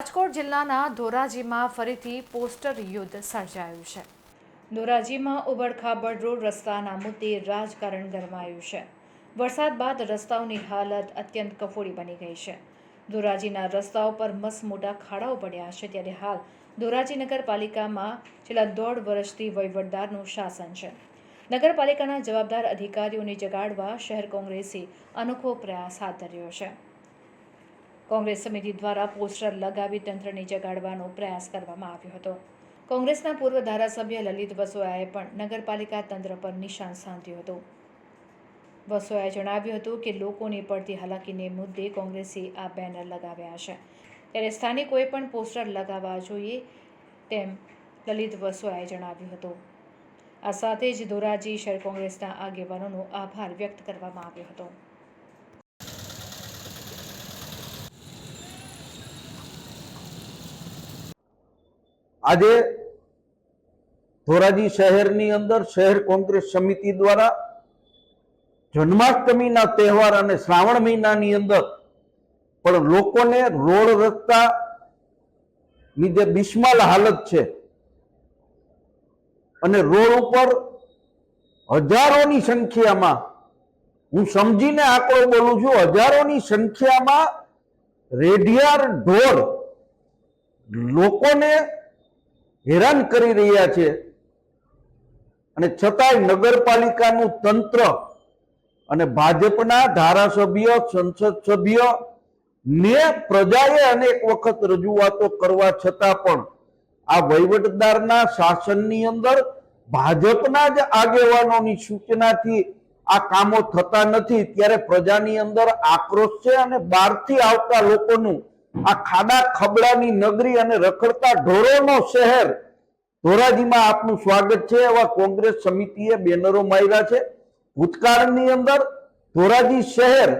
રાજકોટ જિલ્લાના ધોરાજીમાં ફરીથી પોસ્ટર યુદ્ધ સર્જાયું છે. ધોરાજીમાં ઉબડખાબડ રોડ રસ્તાના મુદ્દે રાજકારણ ગરમાયું છે. વરસાદ બાદ રસ્તાઓની હાલત અત્યંત કફોડી બની ગઈ છે. ધોરાજીના રસ્તાઓ પર મસમોટા ખાડાઓ પડ્યા છે ત્યારે હાલ ધોરાજી નગરપાલિકામાં છેલ્લા દોઢ વર્ષથી વહીવટદારનું શાસન છે. નગરપાલિકાના જવાબદાર અધિકારીઓને જગાડવા શહેર કોંગ્રેસે અનોખો પ્રયાસ હાથ ધર્યો છે. કોંગ્રેસ સમિતિ દ્વારા પોસ્ટર લગાવી તંત્રને જગાડવાનો પ્રયાસ કરવામાં આવ્યો હતો. કોંગ્રેસના પૂર્વ ધારાસભ્ય લલિત વસોયાએ પણ નગરપાલિકા તંત્ર પર નિશાન સાધ્યું હતું. વસોયાએ જણાવ્યું હતું કે લોકોની પડતી હાલાકીને મુદ્દે કોંગ્રેસે આ બેનર લગાવ્યા છે. ત્યારે સ્થાનિકોએ પણ પોસ્ટર લગાવવા જોઈએ તેમ લલિત વસોયાએ જણાવ્યું હતું. આ સાથે જ ધોરાજી શહેર કોંગ્રેસના આગેવાનોનો આભાર વ્યક્ત કરવામાં આવ્યો હતો. આજે ધોરાજી શહેરની અંદર શહેર કોંગ્રેસ સમિતિ દ્વારા જન્માષ્ટમીના તહેવાર અને શ્રાવણ મહિનાની અંદર પણ લોકોને રોડ રસ્તા ની જે બિસ્માલ હાલત છે. અને રોડ ઉપર હજારોની સંખ્યામાં, હું સમજીને આંકડો બોલું છું, હજારોની સંખ્યામાં રેઢિયાર ઢોર લોકોને હેરાન કરી રહ્યા છે. અને છતાંય નગરપાલિકાનું તંત્ર અને ભાજપના ધારાસભ્ય, સંસદ સભ્ય ને પ્રજાએ અનેક વખત રજૂઆતો કરવા છતાં પણ આ વહીવટદારના શાસનની અંદર ભાજપના જ આગેવાનોની સૂચનાથી આ કામો થતા નથી. ત્યારે પ્રજાની અંદર આક્રોશ છે અને બહારથી આવતા લોકોનું આ ખાડા ખબડાની નગરી અને રખડતા ઢોરોનો શહેર ધોરાજીમાં આપનું સ્વાગત છે. એવા કોંગ્રેસ સમિતિએ બેનરો માર્યા છે. ભૂતકાળની અંદર ધોરાજી શહેર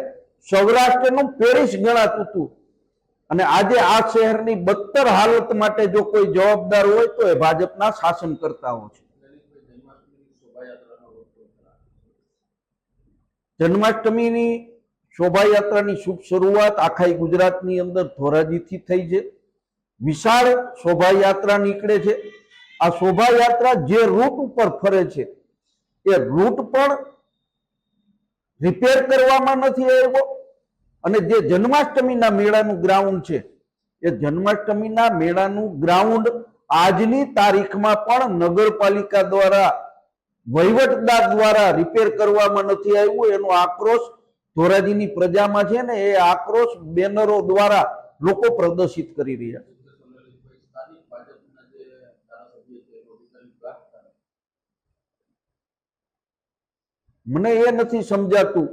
સૌરાષ્ટ્રનું પેરિસ ગણાતું હતું. અને આજે આ શહેરની બદતર હાલત માટે જો કોઈ જવાબદાર હોય તો એ ભાજપના શાસન કરતાઓ છે. જન્માષ્ટમીની શોભાયાત્રાની શુભ શરૂઆત આખા ગુજરાતની અંદર ધોરાજીથી થઈ છે. વિશાળ શોભાયાત્રા નીકળે છે. આ શોભાયાત્રા જે રૂટ ઉપર ફરે છે, એ રૂટ પણ રિપેર કરવામાં નથી આવ્યો. અને જે જન્માષ્ટમીના મેળાનું ગ્રાઉન્ડ છે, એ જન્માષ્ટમીના મેળાનું ગ્રાઉન્ડ આજની તારીખમાં પણ નગરપાલિકા દ્વારા, વહીવટદાર દ્વારા રિપેર કરવામાં નથી આવ્યું. એનો આક્રોશ ધોરાજીની પ્રજામાં છે ને, એ આક્રોશ બેનરો દ્વારા લોકો પ્રદર્શિત કરી રહ્યા છે. મને એ નથી સમજાતું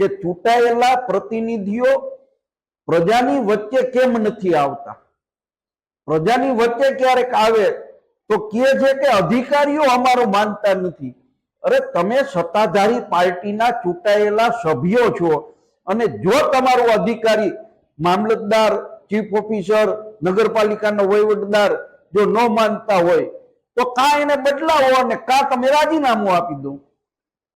કે ચૂંટાયેલા પ્રતિનિધિઓ પ્રજાની વચ્ચે કેમ નથી આવતા? પ્રજાની વચ્ચે ક્યારેક આવે તો કહે છે કે અધિકારીઓ અમારો માનતા નથી. અરે તમે સત્તાધારી પાર્ટીના ચૂંટાયેલા સભ્યો છો અને જો તમારો અધિકારી મામલતદાર, ચીફ ઓફિસર, નગરપાલિકાનો વહીવટદાર જો ન માનતા હોય, તો કા એને બદલાવો અને કા તમે રાજીનામું આપી દો.